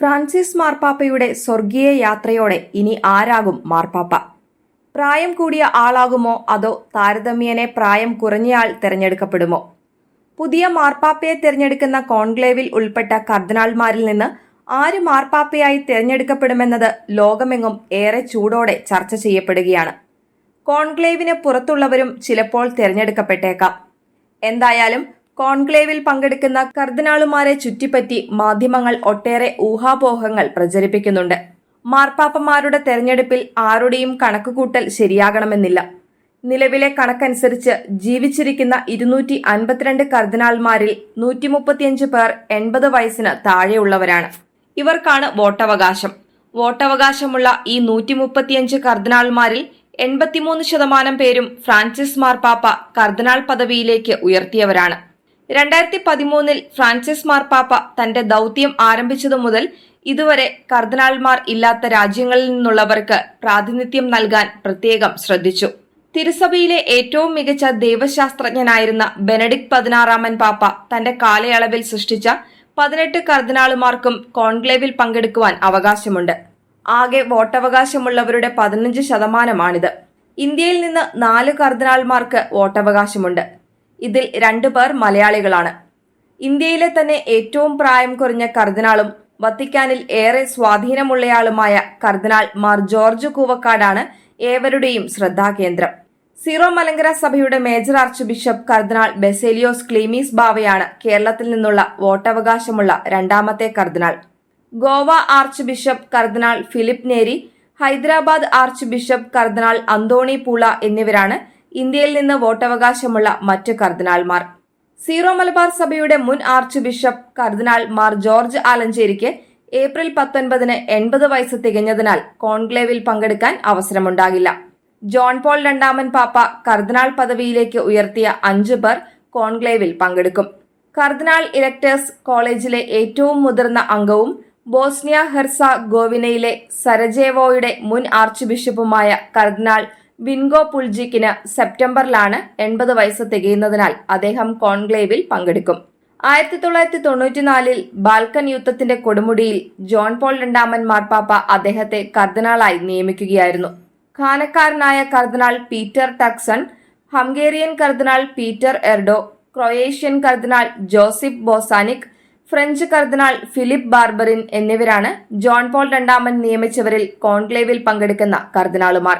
Francis മാർപ്പാപ്പയുടെ സ്വർഗീയ യാത്രയോടെ ഇനി ആരാകും മാർപ്പാപ്പ? പ്രായം കൂടിയ ആളാകുമോ അതോ താരതമ്യേനെ പ്രായം കുറഞ്ഞയാൾ തിരഞ്ഞെടുക്കപ്പെടുമോ? പുതിയ മാർപ്പാപ്പയെ തിരഞ്ഞെടുക്കുന്ന കോൺക്ലേവിൽ ഉൾപ്പെട്ട കർദിനാൾമാരിൽ നിന്ന് ആര് മാർപ്പാപ്പയായി തിരഞ്ഞെടുക്കപ്പെടുമെന്നത് ലോകമെങ്ങും ഏറെ ചൂടോടെ ചർച്ച ചെയ്യപ്പെടുകയാണ്. കോൺക്ലേവിന് പുറത്തുള്ളവരും ചിലപ്പോൾ തിരഞ്ഞെടുക്കപ്പെട്ടേക്കാം. എന്തായാലും കോൺക്ലേവിൽ പങ്കെടുക്കുന്ന കർദിനാളുമാരെ ചുറ്റിപ്പറ്റി മാധ്യമങ്ങൾ ഒട്ടേറെ ഊഹാപോഹങ്ങൾ പ്രചരിപ്പിക്കുന്നുണ്ട്. മാർപ്പാപ്പമാരുടെ തെരഞ്ഞെടുപ്പിൽ ആരുടെയും കണക്കുകൂട്ടൽ ശരിയാകണമെന്നില്ല. നിലവിലെ കണക്കനുസരിച്ച് ജീവിച്ചിരിക്കുന്ന ഇരുന്നൂറ്റി അൻപത്തിരണ്ട് കർദിനാൾമാരിൽ നൂറ്റി മുപ്പത്തിയഞ്ച് പേർ എൺപത് വയസ്സിന് താഴെയുള്ളവരാണ്. ഇവർക്കാണ് വോട്ടവകാശം. വോട്ടവകാശമുള്ള ഈ നൂറ്റി മുപ്പത്തിയഞ്ച് കർദിനാൾമാരിൽ എൺപത്തിമൂന്ന് ശതമാനം പേരും ഫ്രാൻസിസ് മാർപ്പാപ്പ കർദിനാൾ പദവിയിലേക്ക് ഉയർത്തിയവരാണ്. രണ്ടായിരത്തി പതിമൂന്നിൽ ഫ്രാൻസിസ് മാർപ്പാപ്പ തന്റെ ദൗത്യം ആരംഭിച്ചതു മുതൽ ഇതുവരെ കർദിനാൾമാർ ഇല്ലാത്ത രാജ്യങ്ങളിൽ നിന്നുള്ളവർക്ക് പ്രാതിനിധ്യം നൽകാൻ പ്രത്യേകം ശ്രദ്ധിച്ചു. തിരുസഭയിലെ ഏറ്റവും മികച്ച ദൈവശാസ്ത്രജ്ഞനായിരുന്ന ബെനഡിക് പതിനാറാമൻ പാപ്പ തന്റെ കാലയളവിൽ സൃഷ്ടിച്ച പതിനെട്ട് കർദിനാളുമാർക്കും കോൺക്ലേവിൽ പങ്കെടുക്കുവാൻ അവകാശമുണ്ട്. ആകെ വോട്ടവകാശമുള്ളവരുടെ പതിനഞ്ച് ശതമാനമാണിത്. ഇന്ത്യയിൽ നിന്ന് നാല് കർദിനാൾമാർക്ക് വോട്ടവകാശമുണ്ട്. ഇതിൽ രണ്ടു പേർ മലയാളികളാണ്. ഇന്ത്യയിലെ തന്നെ ഏറ്റവും പ്രായം കുറഞ്ഞ കർദിനാളും വത്തിക്കാനിൽ ഏറെ സ്വാധീനമുള്ളയാളുമായ കർദിനാൾ മാർ ജോർജ് കൂവക്കാടാണ് ഏവരുടെയും ശ്രദ്ധാകേന്ദ്രം. സീറോ മലങ്കര സഭയുടെ മേജർ ആർച്ച് ബിഷപ്പ് കർദിനാൾ ബെസേലിയോസ് ക്ലീമീസ് ബാവയാണ് കേരളത്തിൽ നിന്നുള്ള വോട്ടവകാശമുള്ള രണ്ടാമത്തെ കർദിനാൾ. ഗോവ ആർച്ച് ബിഷപ്പ് കർദിനാൾ ഫിലിപ്പ് നേരി ഹൈദരാബാദ് ആർച്ച് ബിഷപ്പ് കർദിനാൾ അന്തോണി പൂള എന്നിവരാണ് ഇന്ത്യയിൽ നിന്ന് വോട്ടവകാശമുള്ള മറ്റ് കർദിനാൾമാർ. സീറോ മലബാർ സഭയുടെ മുൻ ആർച്ച് ബിഷപ്പ് കർദിനാൾ മാർ ജോർജ് ആലഞ്ചേരിക്ക് ഏപ്രിൽ പത്തൊൻപതിന് എൺപത് വയസ്സ് തികഞ്ഞതിനാൽ കോൺക്ലേവിൽ പങ്കെടുക്കാൻ അവസരമുണ്ടാകില്ല. ജോൺ പോൾ രണ്ടാമൻ പാപ്പ കർദിനാൾ പദവിയിലേക്ക് ഉയർത്തിയ അഞ്ചു പേർ കോൺക്ലേവിൽ പങ്കെടുക്കും. കർദിനാൾ ഇലക്ടേഴ്സ് കോളേജിലെ ഏറ്റവും മുതിർന്ന അംഗവും ബോസ്നിയ ഹെർസ ഗോവിനയിലെ സരജേവോയുടെ മുൻ ആർച്ച് ബിഷപ്പുമായ കർദിനാൾ വിൻഗോ പുൾജിക്കിന് സെപ്റ്റംബറിലാണ് എൺപത് വയസ്സ് തികയുന്നതിനാൽ അദ്ദേഹം കോൺക്ലേവിൽ പങ്കെടുക്കും. ആയിരത്തി തൊള്ളായിരത്തി തൊണ്ണൂറ്റിനാലിൽ ബാൽക്കൻ യുദ്ധത്തിന്റെ കൊടുമുടിയിൽ ജോൺ പോൾ രണ്ടാമൻ മാർപ്പാപ്പ അദ്ദേഹത്തെ കർദിനാളായി നിയമിക്കുകയായിരുന്നു. ഖാനക്കാരനായ കർദിനാൾ പീറ്റർ ടക്സൺ ഹംഗേറിയൻ കർദിനാൾ പീറ്റർ എർഡോ ക്രൊയേഷ്യൻ കർദിനാൾ ജോസിഫ് ബോസാനിക് ഫ്രഞ്ച് കർദിനാൾ ഫിലിപ്പ് ബാർബറിൻ എന്നിവരാണ് ജോൺ പോൾ രണ്ടാമൻ നിയമിച്ചവരിൽ കോൺക്ലേവിൽ പങ്കെടുക്കുന്ന കർദിനാളുമാർ